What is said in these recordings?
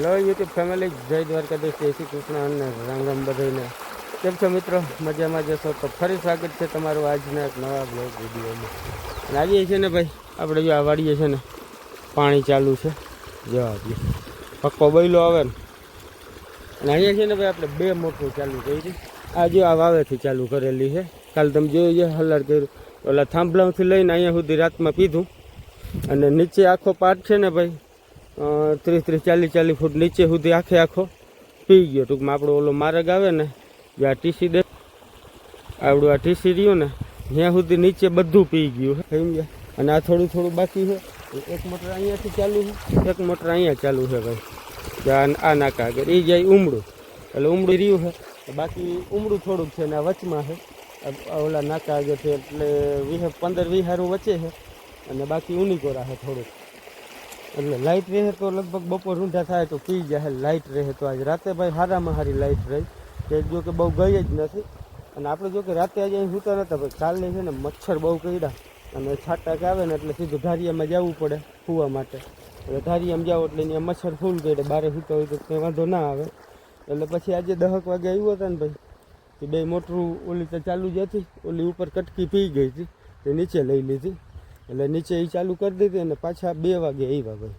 Hello YouTube family જય દ્વારકાધીશ. જય શ્રી કૃષ્ણ અને રામ રામ બધાને. કેમ છો મિત્રો? મજામાં જશો તો ફરી સ્વાગત છે તમારું આજના એક નવા બ્લોગ વિડીયોમાં. અને આવીએ છીએ ને ભાઈ, આપણે જો આ વાડીએ છે ને, પાણી ચાલુ છે. જવા દઈએ પક્કો બૈલો આવે ને. અને અહીંયા છે ને ભાઈ, આપણે બે મોટું ચાલુ કરી આ જો આ વાવેથી ચાલુ કરેલી છે. કાલ તમે જોયું છે હલાર કર્યું. ઓલા થાંભલામાંથી લઈને અહીંયા સુધી રાતમાં પીધું. અને નીચે આખો પાટ છે ને ભાઈ ત્રીસ ત્રીસ, ચાલીસ ચાલીસ ફૂટ નીચે સુધી આખે આખો પી ગયો. ટૂંકમાં આપણો ઓલો માર્ગ આવે ને, જે આ ટીસી દે આવડું આ ટીસી રહ્યું ને, ત્યાં સુધી નીચે બધું પી ગયું સમજ્યા? અને આ થોડું થોડું બાકી છે એક મોટર અહીંયાથી ચાલુ છે એક મોટર અહીંયા ચાલુ છે ભાઈ. આ નાકા આગળ. એ જાય ઉમડું. એટલે ઉમડું રહ્યું છે બાકી ઉમડું થોડુંક છે ને આ વચમાં છે ઓલા નાકા આગળ છે એટલે વીસ પંદર વીસ હારું વચ્ચે છે અને બાકી ઊની કોરા છે થોડુંક. એટલે લાઇટ રહે તો લગભગ બપોર ઊંધા થાય તો પી જાય લાઇટ રહે તો આજ રાતે ભાઈ હારામાં હારી લાઇટ રહી. કે જો કે બહુ ગઈ જ નથી. અને આપણે જો કે રાતે આજે અહીં સૂતા નતા ભાઈ કાલે છે ને મચ્છર બહુ કર્યા. અને છાંટા આવે ને એટલે સીધું ધારિયામાં જવું પડે ફૂવા માટે. એટલે ધારિયામાં જાઓ એટલે અહીંયા મચ્છર ફૂલ કરે બારે સૂતા હોય તો કંઈ વાંધો ના આવે. એટલે પછી આજે દહક વાગે આવ્યો હતા ને ભાઈ કે બે મોટરું ઓલી તો ચાલુ જ હતી. ઓલી ઉપર કટકી પી ગઈ હતી, તે નીચે લઈ લીધી. એટલે નીચે એ ચાલુ કરી દીધી અને પાછા બે વાગે આવ્યા ભાઈ.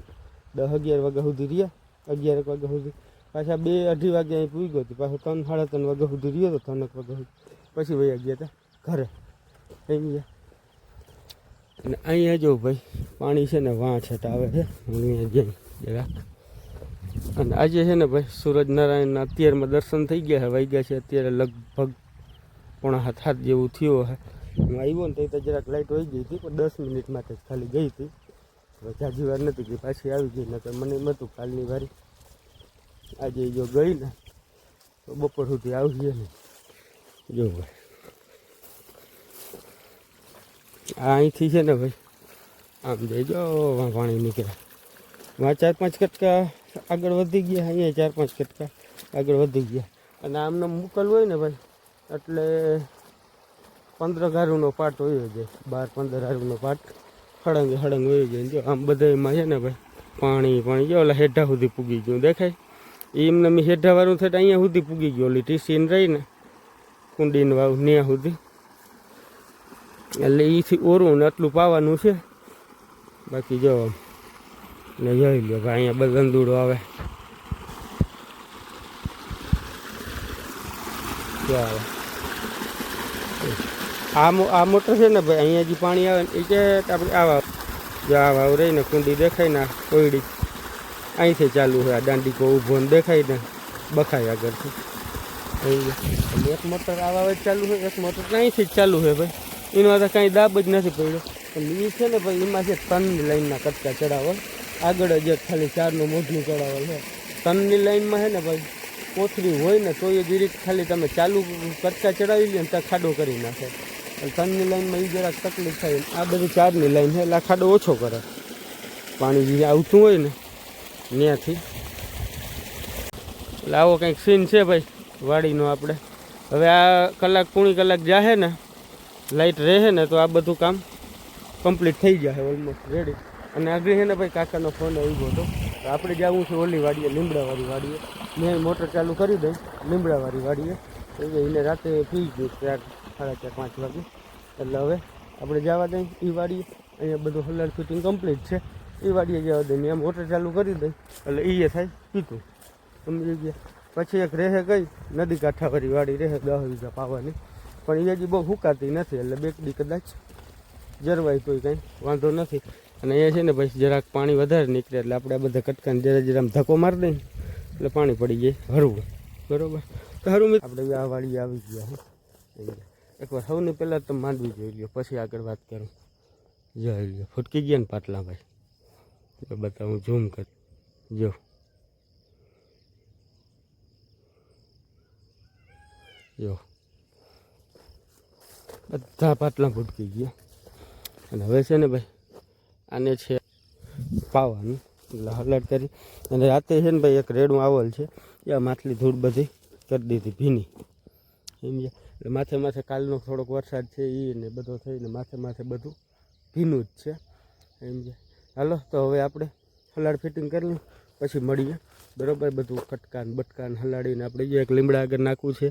દસ અગિયાર વાગ્યા સુધી રહ્યા. અગિયાર વાગ્યા સુધી. પાછા બે અઢી વાગે અહીં પૂરી ગયો પાછો ત્રણ, સાડા ત્રણ વાગ્યા સુધી રહ્યો હતો ત્રણેક વાગ્યા સુધી. પછી વહી ગયા હતા ઘરે. ગયા અને અહીંયા જો ભાઈ, પાણી છે ને વાં આવે છે. અહીંયા જઈ અને આજે છે ને ભાઈ, સૂરજનારાયણના અત્યારમાં દર્શન થઈ ગયા છે, વાગ્યા છે અત્યારે લગભગ પોણા હાથ હાથ જેવું થયું હે. હું આવ્યો ને તો જરાક લાઇટ વહી ગઈ હતી, પણ દસ મિનિટ માટે જ ખાલી ગઈ હતી. હવે જાજી વાર નથી ગઈ, પાછી આવી ગઈ, નકર મને એમ હતું કાલની વારી આજે જો ગઈ ને, તો બપોર સુધી આવશે ને. જો ભાઈ. આ અહીંથી છે ને ભાઈ, આમ જઈજો પાણી નીકળે. વાં ચાર પાંચ કટકા આગળ વધી ગયા, અહીંયા ચાર પાંચ કટકા આગળ વધી ગયા. અને આમને મોકલવું હોય ને ભાઈ, એટલે પંદર હારુનો પાટ હોય જાય બાર, પંદર હારુનો પાટ. હળંગ હળંગ હોય જાય જો આમ બધામાં છે ને ભાઈ, પાણી પાણી જો ઓલા હેઠા સુધી પૂગી ગયું. દેખાય? એમને મેં હેઠાવાળું થતા અહીંયા સુધી પૂગી ગયું. ઓલી ટીસીને રહી ને, કુંડીને વાવ ત્યાં સુધી. એટલે એથી ઓરું ને આટલું પાવાનું છે. બાકી જો, ને જોઈ લો ભાઈ, અહીંયા બધા અંદૂડો આવે. આવે? આ આ મોટર છે ને ભાઈ, અહીંયા જે પાણી આવે એ કે આપણે આવા જો આ વાવ રહી ને કુંડી દેખાય ને કોયડી, અહીંથી ચાલુ છે આ દાંડી કો ઊભો ને દેખાય ને, બખાય આગળથી એક મોટર આવા જ ચાલુ હોય, એક મોટર અહીંથી જ ચાલુ છે ભાઈ. એનો તો કાંઈ દાબ જ નથી પડ્યો. પણ એ છે ને ભાઈ, એમાં છે ત્રણની લાઈનના કટકા ચડાવલ આગળ જ ખાલી ચારનું મોઢું ચડાવેલ છે. તનની લાઈનમાં છે ને ભાઈ, કોથળી હોય ને તો એ જીરીક ખાલી તમે ચાલુ કટકા ચડાવી લે ને ત્યાં ખાડો કરી નાખે. તનની લાઈનમાં એ જરાક તકલીફ થાય આ બધી ચારની લાઈન છે, એટલે ખાડો ઓછો કરે. પાણી જે આવતું હોય ને ત્યાંથી એટલે આવો કંઈક સીન છે ભાઈ, વાડીનો આપણે. હવે આ કલાક, પૂણી કલાક જાહે ને લાઇટ રહે ને, તો આ બધું કામ કમ્પ્લીટ થઈ જશે ઓલમોસ્ટ રેડી અને આગળ છે ને ભાઈ, કાકાનો ફોન આવ્યો હતો. આપણે જવું છે ઓલી વાડીએ, લીમડાવાળી વાડીએ. મેં મોટર ચાલુ કરી દઈ લીમડાવાળી વાડીએ. એને રાતે પી ગયું ચાર સાડા ચાર, પાંચ વાગે. એટલે હવે આપણે જવા દઈએ એ વાડીએ. અહીંયા બધું હલાર ફિટિંગ કમ્પ્લીટ છે. એ વાડીએ જવા દઈએ મેં મોટર ચાલુ કરી દઈ. એટલે એ થાય પીતું સમજી ગયા. પછી એક રહે ગઈ, નદી કાંઠાવાળી વાડી રહે દસ વીઘા પાવાની. પણ એ હજી બહુ હુકાતી નથી, એટલે બેકડી કદાચ જરવાય તોય કંઈ વાંધો નથી. અને અહીંયા છે ને ભાઈ, જરાક પાણી વધારે નીકળે, એટલે આપણે આ બધા કટકાને જરા જરા ધક્કો મારી દઈએ. એટલે પાણી પડી જાય હરવું બરોબર? તો હરું આપણે આ વાડી આવી ગયા એકવાર સૌની પહેલાં તમે માંડવી જોઈ લ્યો, પછી આગળ વાત કરું. જોઈ લ્યો, ફૂટકી ગયા ને પાટલા ભાઈ તો બતાવું ઝૂમ કર. જો. જો. બધા પાટલા ફૂટકી ગયા. અને હવે છે ને ભાઈ, આને છે પાવાનું. એટલે હલાટ કરી. અને રાતે છે ને ભાઈ, એક રેડું આવલ છે. એ માથલી ધૂળ બધી કરી દીધી ભીની. સમજ્યા એટલે માથે માથે કાલનો થોડોક વરસાદ છે એ ને બધો થઈને માથે માથે બધું ભીનું જ છે. એમ કે હાલો, તો હવે આપણે હલાડ ફિટિંગ કરી લઉં પછી મળીએ. બરાબર? બધું કટકાન બટકાન હલાડીને આપણે જે એક લીમડા આગળ નાખવું છે,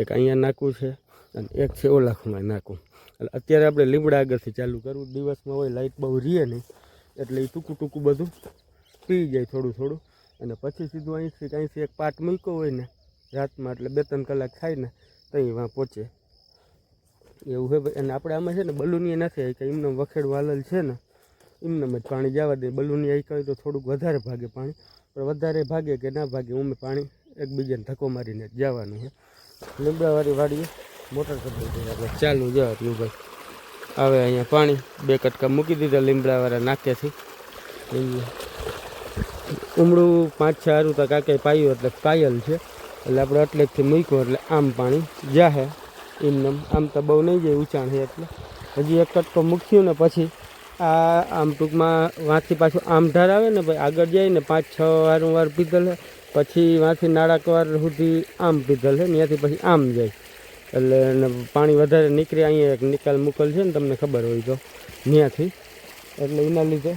એક અહીંયા નાખવું છે, અને એક છે ઓલા ખૂણાએ નાખવું. એટલે અત્યારે આપણે લીમડા આગળથી ચાલુ કરવું. દિવસમાં હોય લાઇટ બહુ રહીએ નહીં, એટલે એ ટૂંકું ટૂંકું બધું પી જાય થોડું થોડું. અને પછી સીધું અહીંથી અહીંથી એક પાટ મૂક્યો હોય ને, રાતમાં એટલે બે ત્રણ કલાક થાય ને ત્યાં વાં પહોંચે. એવું છે અને આપણે આમાં છે ને બલૂની નથી કે એમને વખેડ વાલલ છે ને, એમને જ પાણી જવા દે બલૂની આવી કહ્યું તો થોડુંક વધારે ભાગે પાણી. પણ વધારે ભાગે કે ના ભાગે, ઉમે પાણી એકબીજાને ધક્કો મારીને જ જવાનું છે. લીમડાવાળી વાડીએ મોટર કરી આપણે ચાલુ જવા રહ્યું ભાઈ. હવે અહીંયા પાણી બે કટકા મૂકી દીધા લીમડાવાળા નાખ્યાથી ઉમડું પાંચ છ હારું તો કાંઈ પાયું એટલે પાયલ છે. એટલે આપણે અટલેકથી મૂક્યું એટલે આમ પાણી જાહે. એમનેમ આમ તો બહુ નહીં જાય ઊંચાણ છે એટલે. હજી એક કટકો મૂક્યું ને પછી આ આમ ટૂંકમાં વાંથી પાછું આમ ધાર આવે ને ભાઈ, આગળ જાય ને પાંચ છ વારંવાર પીધલ છે પછી વાંથી નાળાકવાર સુધી આમ પીધલ છે ત્યાંથી પછી આમ જાય. એટલે પાણી વધારે નીકળે, અહીંયા એક નિકાલ મુકલ છે ને તમને ખબર હોય તો ત્યાંથી એટલે એના લીધે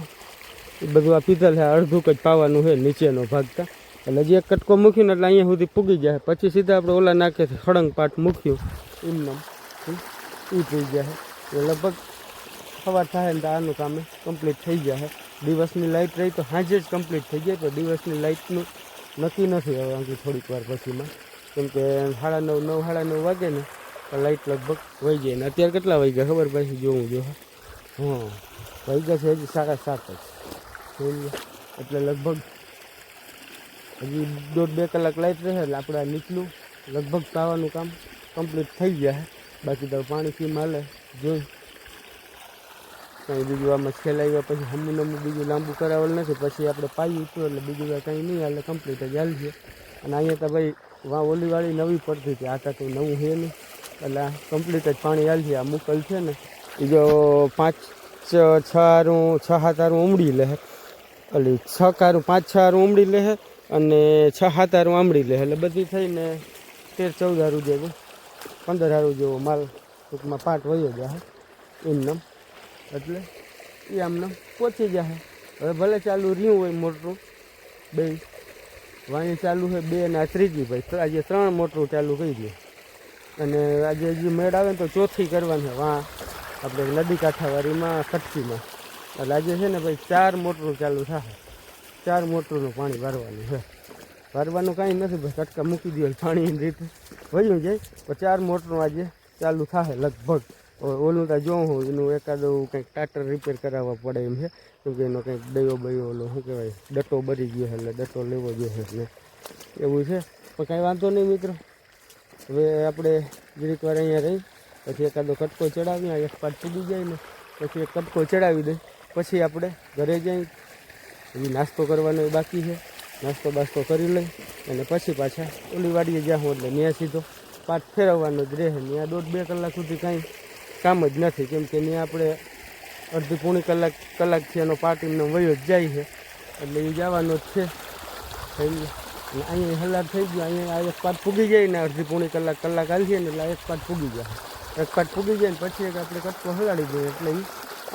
એ બધું આ પીધલ છે અડધું જ પાવાનું છે નીચેનો ભાગતા એટલે હજી એક કટકો મૂક્યું ને એટલે અહીંયા સુધી પૂગી જાય. પછી સીધા આપણે ઓલા નાખીએ ખડંગ પાટ મૂક્યું. એમનામ એ થઈ જાય. એટલે લગભગ સવાર થાય ને આનું કામ કમ્પ્લીટ થઈ જાય. દિવસની લાઇટ રહી તો સાંજે જ કમ્પ્લીટ થઈ જાય તો દિવસની લાઇટનું નક્કી નથી હવે આથી થોડીક વાર પછીમાં. કેમ કે સાડા નવ નવ, સાડા નવ વાગે ને તો લાઇટ લગભગ વહી જાય ને. અત્યારે કેટલા વાગ્યા ખબર પછી જોવું જો હા. ગયા છે હજી સાડા સાત જ. એટલે લગભગ હજી દોઢ બે કલાક લાઇટ રહે એટલે આપણે આ નીચલું લગભગ પાવાનું કામ કમ્પ્લીટ થઈ જાય બાકી તો પાણી ફી માલે જોઈ. કંઈ બીજું આમાં છેલાવ્યા પછી હમું નમું બીજું લાંબુ કરાવેલ નથી. પછી આપણે પાયું હતું એટલે બીજું કાંઈ નહીં હાલે. કમ્પ્લીટ જ હાલશે અને અહીંયા તો ભાઈ વાં ઓલીવાળી નવી પડતી હતી. આ તો કંઈ નવું છે નહીં. એટલે આ કમ્પ્લીટ જ પાણી હાલશે આ મુકલ છે ને. એ જો પાંચ છ છ હારું, છ સાત હારું ઉમડી લે એટલે છ કારું, પાંચ છ હારું ઉમડી લે અને છ સાત હારું આંબળી લે. એટલે બધી થઈને તેર ચૌદ હારું જેવું પંદર હારું જેવો માલ ટૂંકમાં પાટ વયો જાય એમનામ. એટલે એ આમનામ પહોંચી જાય હવે ભલે ચાલુ રહ્યું હોય મોટરું બે. વાણી ચાલુ છે બે અને આ ત્રીજી ભાઈ. આજે ત્રણ મોટરું ચાલુ કરી દે અને આજે હજી મેળ આવે ને તો ચોથી કરવાની વાં આપણે નદી કાંઠાવાળીમાં કટકીમાં એટલે આજે છે ને ભાઈ ચાર મોટરું ચાલુ થાય ચાર મોટરનું પાણી ભરવાનું છે. ભરવાનું કાંઈ નથી ભાઈ કટકા મૂકી દો પાણીની રીતે. વયું જાય પણ ચાર મોટરનું આજે ચાલુ થાય લગભગ. હવે ઓલું તો જોઉં હું એનું એકાદું કંઈક ટાટર રિપેર કરાવવા પડે એમ છે. કેમ કે એનો કંઈક દયો બયો ઓલો, શું કહેવાય, ડટો બરી ગયો છે એટલે ડટો લેવો જોઈએ એટલે. એવું છે. પણ કાંઈ વાંધો નહીં મિત્રો. હવે આપણે જરીક વાર અહીંયા રહી, પછી એકાદો કટકો ચડાવી એક પાટ પૂગી જાય ને, પછી એક કટકો ચડાવી દઈ પછી આપણે ઘરે જઈ હજી નાસ્તો કરવાનો બાકી છે. નાસ્તો બાસ્તો કરી લઈ અને પછી પાછા ઓલી વાડીએ હું એટલે ત્યાં સીધો પાઠ ફેરવવાનો જ રહે. ત્યાં દોઢ બે કલાક સુધી કાંઈ કામ જ નથી, કેમ કે ત્યાં આપણે અડધી પોણી કલાક કલાકથી એનો પાટ એમને વયો જ જાય છે. એટલે એ જવાનો જ છે. અહીંયા હલાર થઈ ગયો. અહીંયા એક પાટ ફૂગી જાય ને અડધી પોણી કલાક કલાક હાલશે ને એટલે એક પાટ ફૂગી જાય. એક પાટ ફૂગી જાય ને પછી એક આપણે કટકો હલાડી દઈએ એટલે એ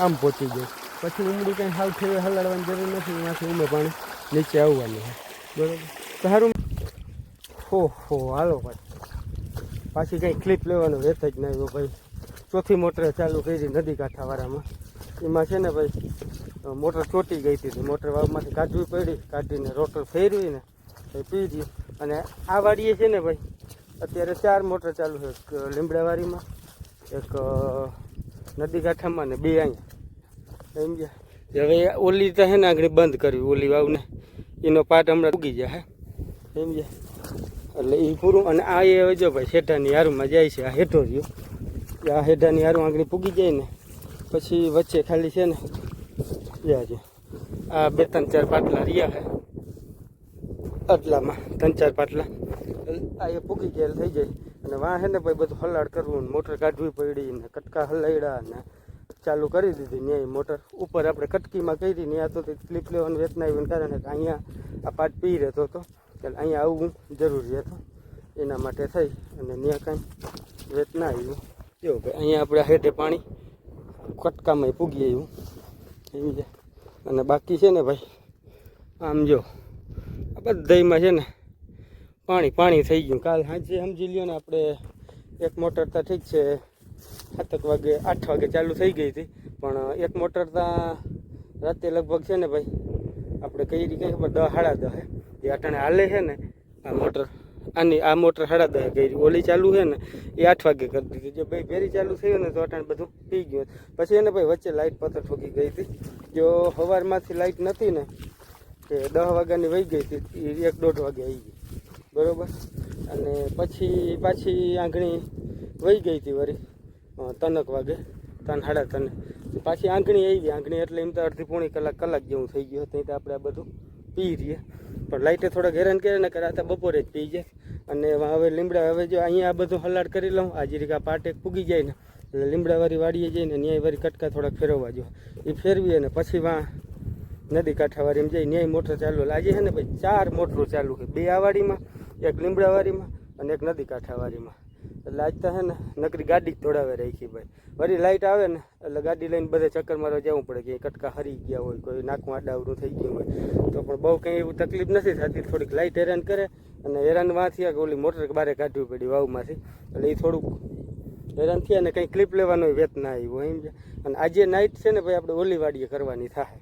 આમ પહોંચી જાય. પછી ઉમડી કંઈ હાવ થયું હલાડવાની જરૂર નથી, અહીંયાથી ઉમે પાણી નીચે આવવાનું બરાબર? તો સારું હો હો હાલો ભાઈ પાછી કંઈ ક્લિપ લેવાનો રહેત જ નહીં ભાઈ. ચોથી મોટર ચાલુ કરી નદી કાંઠાવાળામાં. એમાં છે ને ભાઈ, મોટર ચોટી ગઈ હતી મોટર વાવમાંથી કાઢવી પડી, કાઢીને રોટર ફેરવી ને પી ગયું. અને આ વાડીએ છે ને ભાઈ, અત્યારે ચાર મોટર ચાલુ છે. એક લીમડાવાડીમાં, એક નદી કાંઠામાં ને બે અહીંયા. સમજ્યા? હવે ઓલી તો હે ને આગળ બંધ કરવી, ઓલી વાવને. એનો પાટ હમણાં ઉગી જાય હે. સમજ્યા? એટલે એ પૂરું, અને આ એ જો ભાઈ હેઠાની હારુમાં જાય છે, આ હેઠો રહ્યો. આ હેઠાની હારું આંગળી પૂગી જાય ને, પછી વચ્ચે ખાલી છે ને જાજે આ બે ત્રણ ચાર પાટલા રહ્યા છે આટલામાં, ત્રણ ચાર પાટલા. આ એ પૂગી ગયેલ થઈ જાય. અને વાં છે ને ભાઈ બધું હલાડ કરવું ને, મોટર કાઢવી પડી ને, કટકા હલાવ્યા ને ચાલુ કરી દીધી ન્યાય મોટર. ઉપર આપણે કટકીમાં કરી ત્યાં તો સ્લીપ લેવાનું વેતના આવ્યું કારણે કે અહીંયા આ પાટ પી રહેતો હતો. એટલે અહીંયા આવવું જરૂરી હતું. એના માટે થઈ અને ત્યાં કાંઈ વેત ના આવ્યું કેવું ભાઈ અહીંયા આપણે હેઠે પાણી કટકામાં પૂગી આવ્યું. એમ છે. અને બાકી છે ને ભાઈ, આમ જો, આ બધામાં છે ને પાણી પાણી થઈ ગયું. કાલ સાંજે સમજી લ્યો ને આપણે એક મોટર તો ઠીક છે. સાતક વાગે, આઠ વાગે ચાલુ થઈ ગઈ હતી. પણ એક મોટર ત્યાં રાતે લગભગ છે ને ભાઈ, આપણે કઈ રીતે ખબર, દહ, સાડા દહે એ અટાણે હાલે છે ને, આ મોટર, આની, આ મોટર સાડા દહે ગઈ ઓલી ચાલુ છે ને, એ આઠ વાગે કરી દીધી. જો ભાઈ ફેરી ચાલુ થયું ને, તો અટાણે બધું પી ગયું પછી એને ભાઈ વચ્ચે લાઇટ પતર ઠોકી ગઈ હતી. જો સવારમાંથી લાઇટ નથી ને, કે દહ વાગ્યાની વહી ગઈ હતી, એ એક દોઢ વાગે આવી ગઈ. બરોબર? અને પછી પાછી આંગળી વહી ગઈ હતી વળી. તનક વાગે. તન સાડા તને. પાછી આંગણી આવી. આંગણી એટલે એમ તો અડધી પોણી કલાક કલાક જેવું થઈ ગયું હતું. તો આપણે આ બધું પી રહીએ. પણ લાઇટે થોડાક હેરાન કરે ને કરાતા બપોરે જ પી જાય. અને હવે લીમડા, હવે જો અહીંયા આ બધું હલાડ કરી લઉં આજી રીતે આ પાટેક પૂગી જાય ને, એટલે લીમડાવાળી વાડીએ જઈને ન્યાય વાળી કટકા થોડાક ફેરવવા જો. એ ફેરવીએ ને પછી વાં નદી કાંઠાવાળી એમ જઈ ન્યાય મોટર ચાલુ આજે છે ને ભાઈ? ચાર મોટરો ચાલુ છે. બે આ વાડીમાં એક લીમડાવાળીમાં અને એક નદી કાંઠાવાળીમાં. એટલે આજ તો છે ને, નકરી ગાડી જ દોડાવે રાખી ભાઈ. વળી લાઇટ આવે ને, એટલે ગાડી લઈને બધે ચક્કર મારવા જવું પડે, કે કટકા હરી ગયા હોય, કોઈ નાકમાં આડાવડું થઈ ગયું હોય. તો પણ બહુ કંઈ એવું તકલીફ નથી થતી, થોડીક લાઇટ હેરાન કરે અને હેરાન વાંથી ઓલી મોટર બારે કાઢવી પડી વાવમાંથી. એટલે એ થોડુંક હેરાન થયા અને કંઈ ક્લિપ લેવાનો વેત ના આવ્યો એમ અને આજે નાઇટ છે ને ભાઈ, આપણે ઓલી વાડીએ કરવાની થાય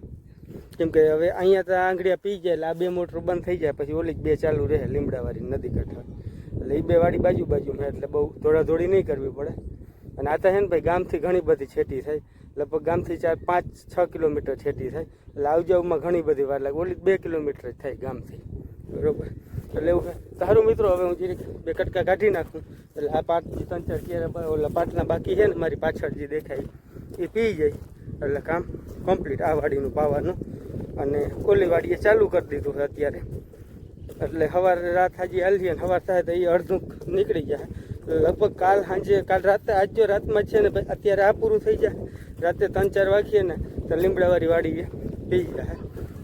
કેમ કે હવે અહીંયા તો આંગળીયા પી જાય એટલે આ બે મોટર બંધ થઈ જાય, પછી ઓલી બે ચાલુ રહે લીમડાવાળી નદી કાંઠા. એટલે એ બે વાડી બાજુ બાજુમાં એટલે બહુ દોડાદોડી નહીં કરવી પડે. અને આ તો છે ને ભાઈ ગામથી ઘણી બધી છેટી થાય. લગભગ ગામથી ચાર પાંચ છ કિલોમીટર છેટી થાય. એટલે આવજાવમાં ઘણી બધી વાર લાગે. ઓલી બે કિલોમીટર જ થાય ગામથી. બરોબર? એટલે એવું સારું મિત્રો, હવે હું જીરીક બે કટકા કાઢી નાખું. એટલે આ પાટ ત્રણ ચાર ક્યારે ઓલા પાટના બાકી છે ને મારી પાછળ જે દેખાય એ પી જાય. એટલે કામ કમ્પ્લીટ આ વાડીનું પાવાનું. અને ઓલી વાડીએ ચાલુ કરી દીધું અત્યારે. એટલે સવારે રાત હાજી હાલીએ ને સવાર થાય તો એ અડધું નીકળી જાય. લગભગ કાલ સાંજે કાલ રાતે આજ રાતમાં છે ને અત્યારે આ પૂરું થઈ જાય. રાતે ત્રણ ચાર વાગીએ ને તો લીમડાવાળી વાળી પી જાય.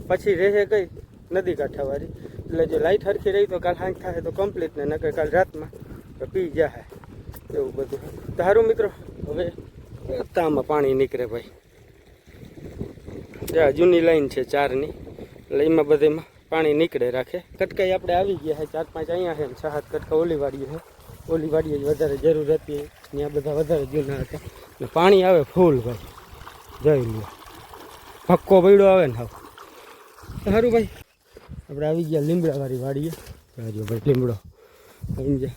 પછી રહે કઈ નદી કાંઠાવાળી. એટલે જો લાઇટ હરખી રહી તો કાલ સાંજ થાય તો કમ્પ્લીટ ને નકર કાલ રાતમાં તો પી જાય. એવું બધું. સારું મિત્રો, હવે તામાં પાણી નીકળે ભાઈ. જૂની લાઈન છે ચારની. એટલે એમાં બધેમાં પાણી નીકળે રાખે. કટકાઈ આપણે આવી ગયા છે, ચાર પાંચ અહીંયા છે છ સાત કટકા ઓલી વાડીએ છે. ઓલી વાડીએ વધારે જરૂર હતી. ત્યાં બધા વધારે જૂના હતા. ને પાણી આવે ફૂલ ભાઈ. જોઈ લો ભક્કો બૈડો આવે ને હાવ. સારું ભાઈ. આપણે આવી ગયા લીમડાવાળી વાડીએ. આ ભાઈ લીમડો. સમજે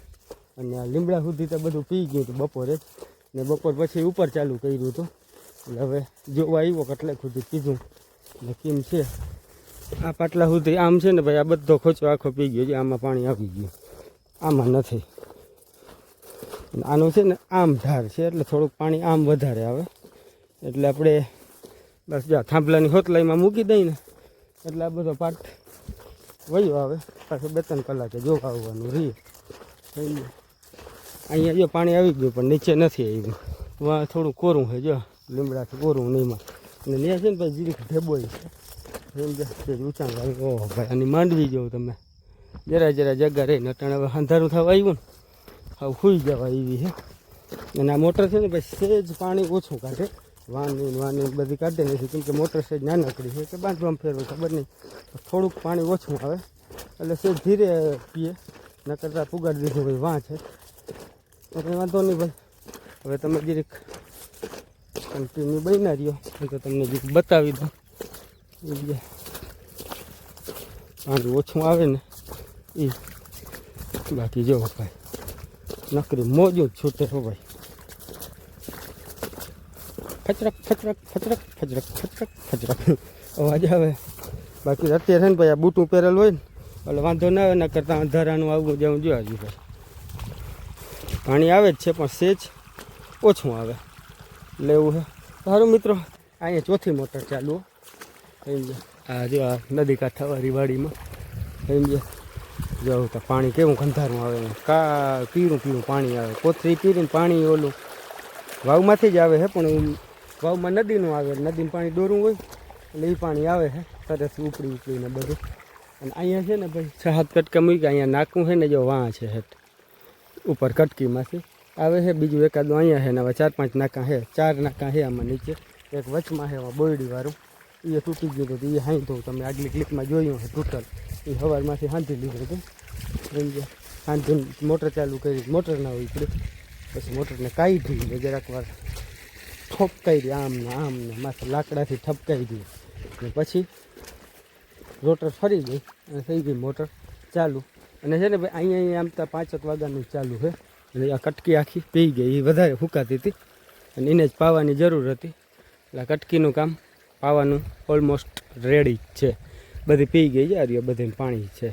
અને આ લીમડા સુધી તો બધું પી ગયું હતું બપોરે ને બપોર પછી ઉપર ચાલુ કર્યું હતું. એટલે હવે જોવા આવ્યો કેટલે સુધી કીધું. ને કેમ છે? આ પાટલા સુધી આમ છે ને ભાઈ, આ બધો ખોચો આખો પી ગયો છે, આમાં પાણી આવી ગયું. આમાં નથી. આનું છે ને આમ ધાર છે, એટલે થોડુંક પાણી આમ વધારે આવે. એટલે આપણે બસ જો થાંભલાની હોતલાઈમાં મૂકી દઈએ ને, એટલે આ બધો પાટ વયો આવે. પાછું બે ત્રણ કલાકે જોવા આવવાનું રહીએ? અહીંયા જો પાણી આવી ગયું, પણ નીચે નથી આવ્યું. થોડું કોરું છે, જો લીમડાથી કોરું નહીં અને ત્યાં છે ને ભાઈ, જીરીક ઢેબોય છે. ઊંચાણ આવી ઓહો, ભાઈ, આની માંડવી જવું તમે. જરા જરા જગ્યા રહીને અટાણે હવે અંધારું થવા આવ્યું ને, હવે સુઈ જવા એવી છે અને આ મોટર છે ને ભાઈ, સેજ પાણી ઓછું કાઢે. વાની વાની બધી કાઢે નથી કેમ કે મોટર સેજ નાનકડી છે, કે બાંધવામાં ફેરવું, ખબર નહીં. થોડુંક પાણી ઓછું આવે, એટલે સેજ ધીરે પીએ ન કરતાં પુગાડી દીધું ભાઈ, વાં છે. એટલે વાંધો નહીં ભાઈ. હવે તમે જીરીક કન્ટિન્યુ બન્યા રહ્યો તો તમને જીરીક બતાવી દઉં. પાણી ઓછું આવે ને એ બાકી જો ભાઈ, નકરી મોજું છૂટે હો ભાઈ. ફચરક ફચરક ફચરક ફચરક ફચરક ફચરક. અવાજ આવે. બાકી અત્યારે ને ભાઈ આ બૂટું પહેરેલું હોય ને, એટલે વાંધો ના આવે ને કરતાં અંધારાનું આવવું જવું જો હજી ભાઈ. પાણી આવે જ છે, પણ સેજ ઓછું આવે. એટલે એવું છે સારું મિત્રો, અહીંયા ચોથી મોટર ચાલુ. સમજ્યા આ જો આ નદી કાંઠા વાડીમાં સમજ્યા જો તો પાણી કેવું ગંધારું આવે કા પીળું પીળું પાણી આવે. કોથરી પીરીને પાણી ઓલું વાવમાંથી જ આવે છે પણ વાવમાં નદીનું આવે. નદીનું પાણી દોરું હોય, એટલે એ પાણી આવે છે સરસ ઉપડી ઉપડીને બધું. અને અહીંયા છે ને ભાઈ, છ હાથ કટકા મૂકી અહીંયા નાકું છે ને જો વાં છે હેઠ. ઉપર કટકીમાંથી આવે છે બીજું એકાદું અહીંયા છે ને હવે ચાર પાંચ નાકા છે ચાર નાકા છે આમાં નીચે. એક વચમાં છે એમાં બોયડીવાળું. એ તૂટી ગયું હતું એ હાઈ તો તમે આગલી ક્લિપમાં જોયું હશે ટોટલ એ સવારમાંથી હાંધી લીધું હતું. સમજ્યા હાંધી મોટર ચાલુ કરી મોટર ના હોય પડે. પછી મોટરને કાઢી ને જરાક વાર ઠોપકાઈ દે, આમ ને આમ ને માથે લાકડાથી ઠપકાઈ દે. ને પછી રોટર ફરી ગઈ અને થઈ ગઈ મોટર ચાલુ. અને છે ને ભાઈ, અહીંયા અહીંયા આમ તો પાંચેક વાગ્યાનું ચાલુ છે. અને આ કટકી આખી પી ગઈ, એ વધારે ફૂંકાતી હતી. અને એને જ પાવાની જરૂર હતી. એટલે કટકીનું કામ પાવાનું ઓલમોસ્ટ રેડી છે. બધી પી ગઈ આ બધે પાણી છે.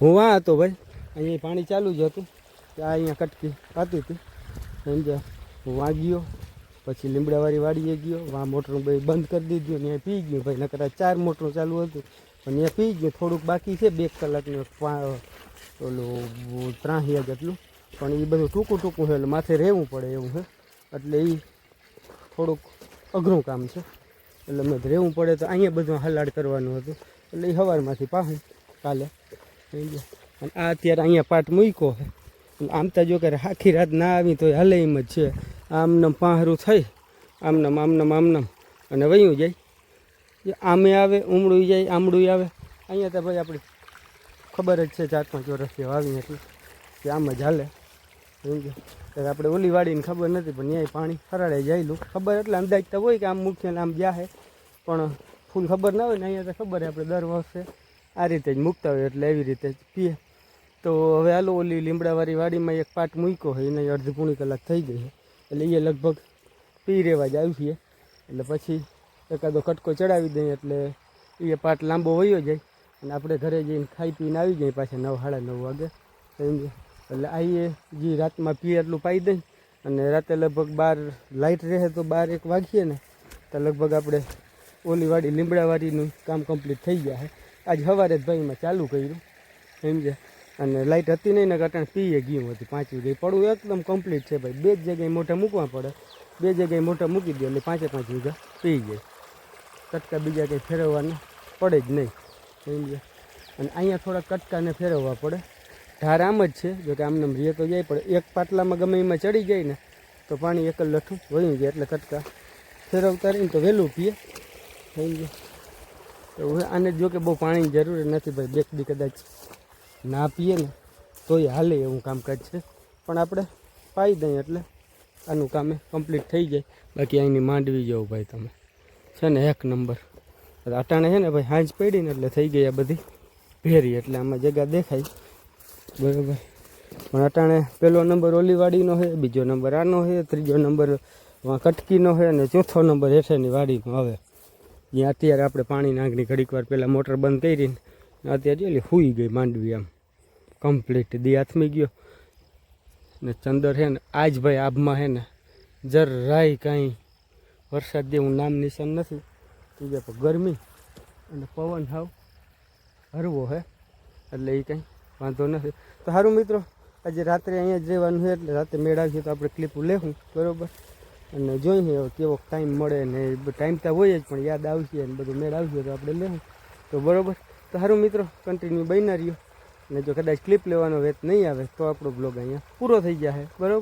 હું વાં હતો ભાઈ, અહીંયા પાણી ચાલુ જ હતું. કે આ અહીંયા કટકી પાતી હતી સમજ્યા હું વાં ગયો પછી લીમડાવાળી વાડીએ ગયો. વાં મોટરું ભાઈ બંધ કરી દીધું ને પી ગયું ભાઈ. નકર ચાર મોટરું ચાલુ હતું. પણ ત્યાં પી ગયું, થોડુંક બાકી છે, બે કલાકનું ઓલું ત્રાહિયા જેટલું. પણ એ બધું ટૂંકું ટૂંકું છે, એટલે માથે રહેવું પડે એવું છે. એટલે એ થોડુંક અઘરું કામ છે. એટલે મેં રહેવું પડે તો અહીંયા બધું હલાડ કરવાનું હતું. એટલે એ સવારમાંથી પાહું કાલે. અને આ અત્યારે અહીંયા પાટ મૂક્યો છે. અને આમ તો જો કે આખી રાત ના આવી તો હાલે એમ જ છે. આમનામ પાહરું થઈ, આમનામ આમનામ આમનામ. અને વયું જાય. આમે આવે, ઉમળું જાય, આમળું આવે. અહીંયા તો ભાઈ આપણી ખબર જ છે ચાર પાંચ વર્ષથી વાવી હતી. કે આમ જ હાલે. સમજો આપણે ઓલી વાડીને ખબર નથી, પણ ન્યાય પાણી ફરાડે જાયેલું. ખબર એટલે અંદાજ તો હોય કે આમ મુખ્ય ને આમ જાહે પણ ફૂલ ખબર ના હોય ને, અહીંયા તો ખબર આપણે દર વર્ષે આ રીતે જ મૂકતા હોય એટલે એવી રીતે જ પીએ. તો હવે હાલો, ઓલી લીમડાવાળી વાડીમાં એક પાટ મૂક્યો હોય એને અડધી પૂણી કલાક થઈ ગઈ એટલે એ લગભગ પી રહેવા જ આવીએ એટલે પછી એકાદો કટકો ચડાવી દઈએ, એટલે એ પાટ લાંબો વયો જાય અને આપણે ઘરે જઈને ખાઈ પીને આવી જઈએ પાછા નવ, સાડા નવ વાગે. સમજે એટલે આવીએ જે રાતમાં પીએ એટલું પાઈ દઈ અને રાતે લગભગ બાર લાઇટ રહે તો બાર એક વાગીએ ને, તો લગભગ આપણે ઓલી વાડી લીમડાવાડીનું કામ કમ્પ્લીટ થઈ ગયા છે આજ સવારે જ ભાઈમાં ચાલુ કર્યું, સમજ્યા? અને લાઇટ હતી નહીં ને કારણે પીએ ગયું હતી. પાંચ ગઈ પડવું એકદમ કમ્પ્લીટ છે ભાઈ. બે જગ્યાએ મોટા મૂકવા પડે. બે જગ્યાએ મોટા મૂકી દે એટલે પાંચે પાંચ વીઘા પી જાય. કટકા બીજા કંઈ ફેરવવાના પડે જ નહીં, સમજ્યા? અને અહીંયા થોડા કટકાને ફેરવવા પડે. ધાર આમ જ છે જો કે આમને રીએ તો જાય પડે એક પાટલામાં ગમે એમાં ચડી જાય ને, તો પાણી એક જ વહી જાય એટલે કટકા ફેરવતા રહીને તો વહેલું પીએ. સમજ્યા તો હવે આને જો કે બહુ પાણીની જરૂર નથી ભાઈ બે દી કદાચ ના પીએ ને, તોય હાલે એવું કામકાજ છે. પણ આપણે પાઈ દઈએ એટલે આનું કામે કમ્પ્લીટ થઈ જાય. બાકી અહીંની માંડવી જાઓ ભાઈ તમે. છે ને એક નંબર. અટાણે છે ને ભાઈ, હાંજ પડી ને એટલે થઈ ગઈ આ બધી ભેરી, એટલે આમાં જગા દેખાય. બરાબર. પણ અટાણે પહેલો નંબર ઓલીવાડીનો છે, બીજો નંબર આનો છે, ત્રીજો નંબર કટકીનો છે, અને ચોથો નંબર હેઠળની વાડીનો આવે. જ્યાં અત્યારે આપણે પાણી નાખની ઘડીક વાર પહેલાં મોટર બંધ કરીને અત્યારે એટલે સૂઈ ગઈ માંડવી આમ. કમ્પ્લીટ દી હાથમી ગયો. ને ચંદર છે ને, આજ ભાઈ આભમાં છે ને, જરાય કાંઈ વરસાદ જેવું નામ નિશાન નથી. બીજા પણ ગરમી અને પવન હાવ હરવો હે, એટલે એ કંઈ વાંધો નથી. તો સારું મિત્રો, આજે રાત્રે અહીંયા જ રહેવાનું છે એટલે રાતે મેળાવીએ તો આપણે ક્લિપ લેવું બરાબર? અને જોઈએ કેવો ટાઈમ મળે ને ટાઈમ તો હોય જ, પણ યાદ આવશે ને બધું મેળ આવશે તો આપણે લેવું. તો બરાબર. તો સારું મિત્રો કન્ટિન્યુ બન્યા રહ્યો. અને જો કદાચ ક્લિપ લેવાનો વેત નહીં આવે, તો આપણો બ્લોગ અહીંયા પૂરો થઈ જશે બરાબર?